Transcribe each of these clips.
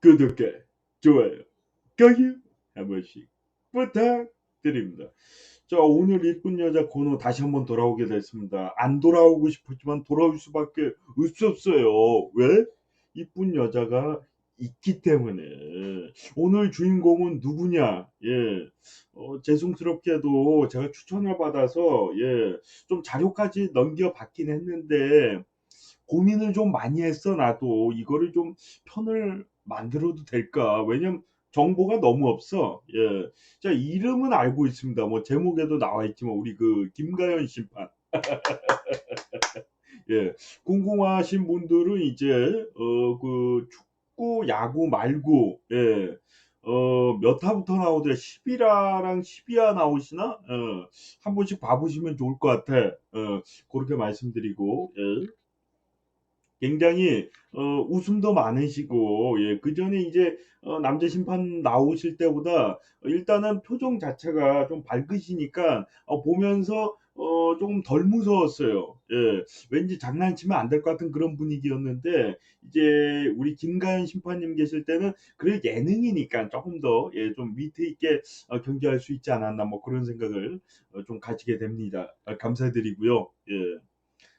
구독과 좋아요, 거기 한 번씩 부탁드립니다. 자, 오늘 이쁜 여자 코너 다시 한번 돌아오게 됐습니다. 안 돌아오고 싶었지만 돌아올 수밖에 없었어요. 왜? 이쁜 여자가 있기 때문에. 오늘 주인공은 누구냐? 예. 어, 죄송스럽게도 제가 추천을 받아서, 예, 좀 자료까지 넘겨받긴 했는데, 고민을 좀 많이 했어, 나도. 이거를 좀 편을 만들어도 될까? 왜냐면 정보가 너무 없어. 예. 자, 이름은 알고 있습니다. 뭐 제목에도 나와 있지만 우리 그 김가연 심판. 예. 궁금하신 분들은 이제 어 그 축구, 야구 말고 예. 어, 몇 화부터 나오더라? 11화랑 12화 나오시나? 어, 한 번씩 봐보시면 좋을 것 같아. 어, 그렇게 말씀드리고, 예. 굉장히 어, 웃음도 많으시고 예, 그 전에 이제 어, 남자 심판 나오실 때보다 일단은 표정 자체가 좀 밝으시니까 어, 보면서 어, 조금 덜 무서웠어요. 예, 왠지 장난치면 안 될 것 같은 그런 분위기였는데 이제 우리 김가연 심판님 계실 때는 그래 예능이니까 조금 더 예, 좀 위트 있게 어, 경기할 수 있지 않았나 뭐 그런 생각을 어, 좀 가지게 됩니다. 아, 감사드리고요. 예.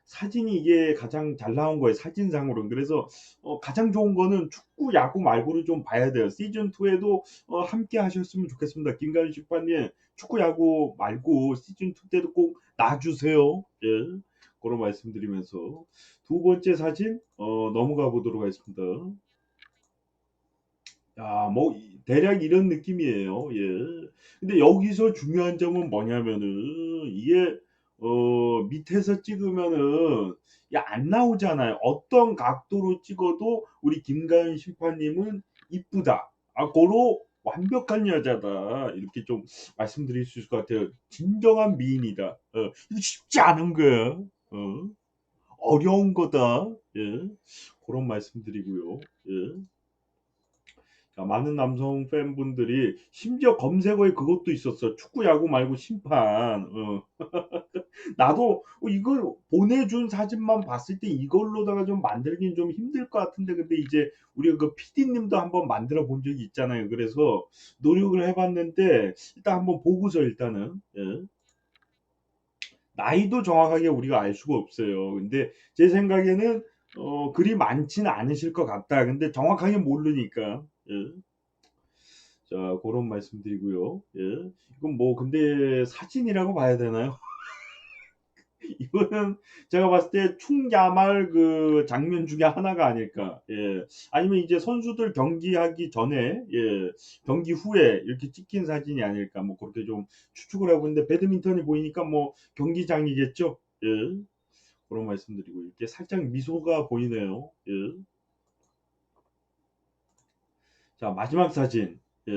사진이 이게 가장 잘 나온 거예요. 사진상으로는. 그래서 어, 가장 좋은 거는 축구, 야구 말고를 좀 봐야 돼요. 시즌 2에도 어, 함께 하셨으면 좋겠습니다. 김가연 식판님 축구, 야구 말고 시즌 2 때도 꼭 놔주세요. 예. 그런 말씀드리면서 두 번째 사진 어, 넘어가 보도록 하겠습니다. 야, 뭐 이- 대략 이런 느낌이에요. 예. 근데 여기서 중요한 점은 뭐냐면은 이게 어, 밑에서 찍으면은 야, 안 나오잖아요. 어떤 각도로 찍어도 우리 김가연 심판님은 이쁘다. 아, 고로 완벽한 여자다. 이렇게 좀 말씀드릴 수 있을 것 같아요. 진정한 미인이다. 어, 쉽지 않은 거야. 어, 어려운 거다. 예. 그런 말씀드리고요. 예. 자, 많은 남성 팬분들이 심지어 검색어에 그것도 있었어. 축구, 야구 말고 심판. 어. 나도 어, 이걸 보내준 사진만 봤을 때 이걸로다가 좀 만들긴 좀 힘들 것 같은데 근데 이제 우리 그 PD님도 한번 만들어 본 적이 있잖아요. 그래서 노력을 해봤는데 일단 한번 보고서 일단은 예. 나이도 정확하게 우리가 알 수가 없어요. 근데 제 생각에는 어, 그리 많지는 않으실 것 같다. 근데 정확하게 모르니까. 예. 자, 그런 말씀드리고요. 예. 이건 뭐 근데 사진이라고 봐야 되나요? 이거는 제가 봤을 때 충야말 그 장면 중에 하나가 아닐까. 예. 아니면 이제 선수들 경기하기 전에, 예, 경기 후에 이렇게 찍힌 사진이 아닐까. 뭐 그렇게 좀 추측을 하고 있는데 배드민턴이 보이니까 뭐 경기장이겠죠. 예. 그런 말씀드리고 이렇게 살짝 미소가 보이네요. 예. 자, 마지막 사진. 예.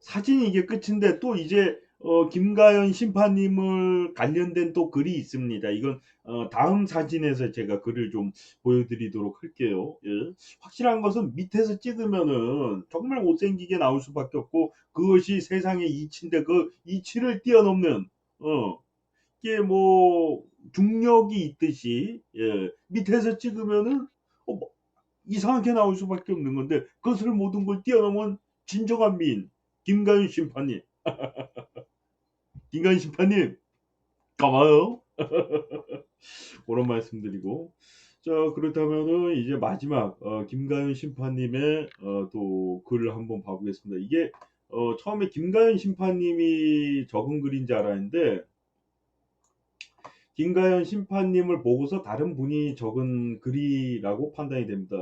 사진이 이게 끝인데 또 이제 어, 김가연 심판님을 관련된 또 글이 있습니다. 이건 어, 다음 사진에서 제가 글을 좀 보여드리도록 할게요. 예. 확실한 것은 밑에서 찍으면은 정말 못생기게 나올 수밖에 없고 그것이 세상의 이치인데 그 이치를 뛰어넘는 어, 이게 뭐 중력이 있듯이 예, 밑에서 찍으면은 어, 뭐 이상하게 나올 수밖에 없는 건데 그것을 모든 걸 뛰어넘은 진정한 미인 김가연 심판님. 김가연 심판님 고마워요. 그런 말씀드리고 자 그렇다면은 이제 마지막 어, 김가연 심판님의 어, 또 글을 한번 봐보겠습니다. 이게 어, 처음에 김가연 심판님이 적은 글인 줄 알았는데 김가연 심판님을 보고서 다른 분이 적은 글이라고 판단이 됩니다.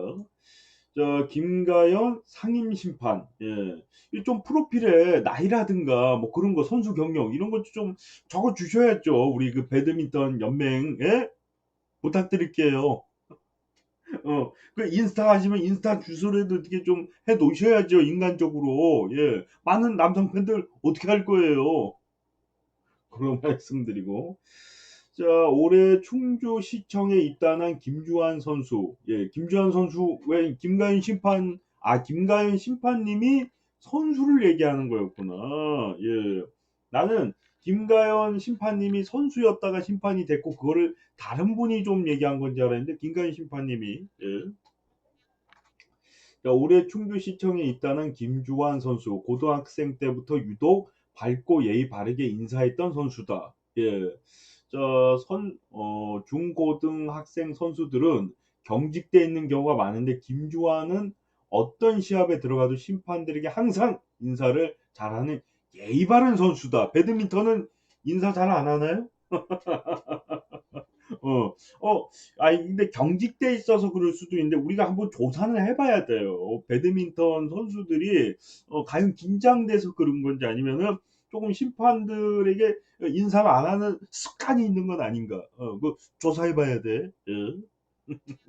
저 김가연 상임 심판, 예, 이좀 프로필에 나이라든가 뭐 그런 거 선수 경력 이런 것 좀 적어 주셔야죠. 우리 그 배드민턴 연맹에 부탁드릴게요. 어, 그 인스타 하시면 인스타 주소라도 어떻게 좀 해 놓으셔야죠. 인간적으로. 예. 많은 남성 팬들 어떻게 할 거예요. 그런 말씀드리고. 자, 올해 충주시청에 입단한 김주환 선수. 예, 김주환 선수, 왜 김가연 심판, 아, 김가연 심판님이 선수를 얘기하는 거였구나. 예. 나는 김가연 심판님이 선수였다가 심판이 됐고, 그거를 다른 분이 좀 얘기한 건지 알았는데, 김가연 심판님이, 예. 자, 올해 충주시청에 있다는 김주환 선수, 고등학생 때부터 유독 밝고 예의 바르게 인사했던 선수다. 예. 저 선, 어, 중고등학생 선수들은 경직돼 있는 경우가 많은데 김주환은 어떤 시합에 들어가도 심판들에게 항상 인사를 잘하는 예의 바른 선수다. 배드민턴은 인사 잘 안 하나요? 어, 어, 아니, 근데 경직돼 있어서 그럴 수도 있는데, 우리가 한번 조사는 해봐야 돼요. 배드민턴 선수들이, 어, 과연 긴장돼서 그런 건지 아니면은, 조금 심판들에게 인사를 안 하는 습관이 있는 건 아닌가. 어, 그 조사해봐야 돼. 예.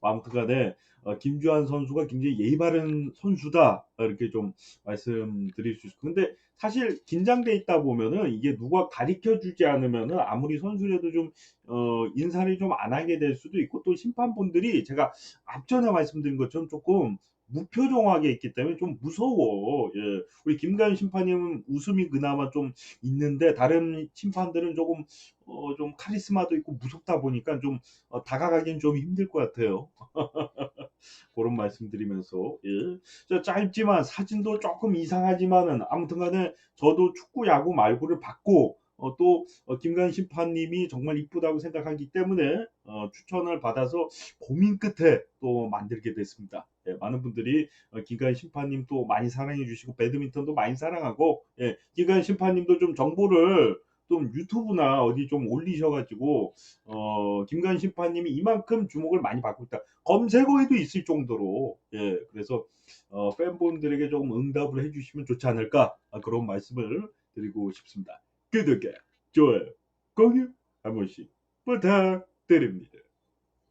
아무튼 간에 어, 김주환 선수가 굉장히 예의 바른 선수다 이렇게 좀 말씀드릴 수 있을 근데 사실 긴장돼 있다 보면은 이게 누가 가르쳐 주지 않으면은 아무리 선수라도 좀 어, 인사를 좀 안 하게 될 수도 있고 또 심판분들이 제가 앞전에 말씀드린 것처럼 조금 무표정하게 있기 때문에 좀 무서워. 예. 우리 김가연 심판님은 웃음이 그나마 좀 있는데 다른 심판들은 조금 어, 좀 카리스마도 있고 무섭다 보니까 좀 어, 다가가기는 좀 힘들 것 같아요. 그런 말씀드리면서 예. 저 짧지만 사진도 조금 이상하지만은 아무튼간에 저도 축구, 야구, 말구를 받고 어, 또 어, 김가연 심판님이 정말 이쁘다고 생각하기 때문에 어, 추천을 받아서 고민 끝에 또 만들게 됐습니다. 예, 많은 분들이 어, 김가연 심판님 또 많이 사랑해 주시고 배드민턴도 많이 사랑하고 예, 김가연 심판님도 좀 정보를 좀 유튜브나 어디 좀 올리셔가지고 어, 김가연 심판님이 이만큼 주목을 많이 받고 있다. 검색어에도 있을 정도로 예, 그래서 어, 팬분들에게 조금 응답을 해주시면 좋지 않을까 아, 그런 말씀을 드리고 싶습니다. 구독과 좋아요, 공유 한 번씩 부탁드립니다.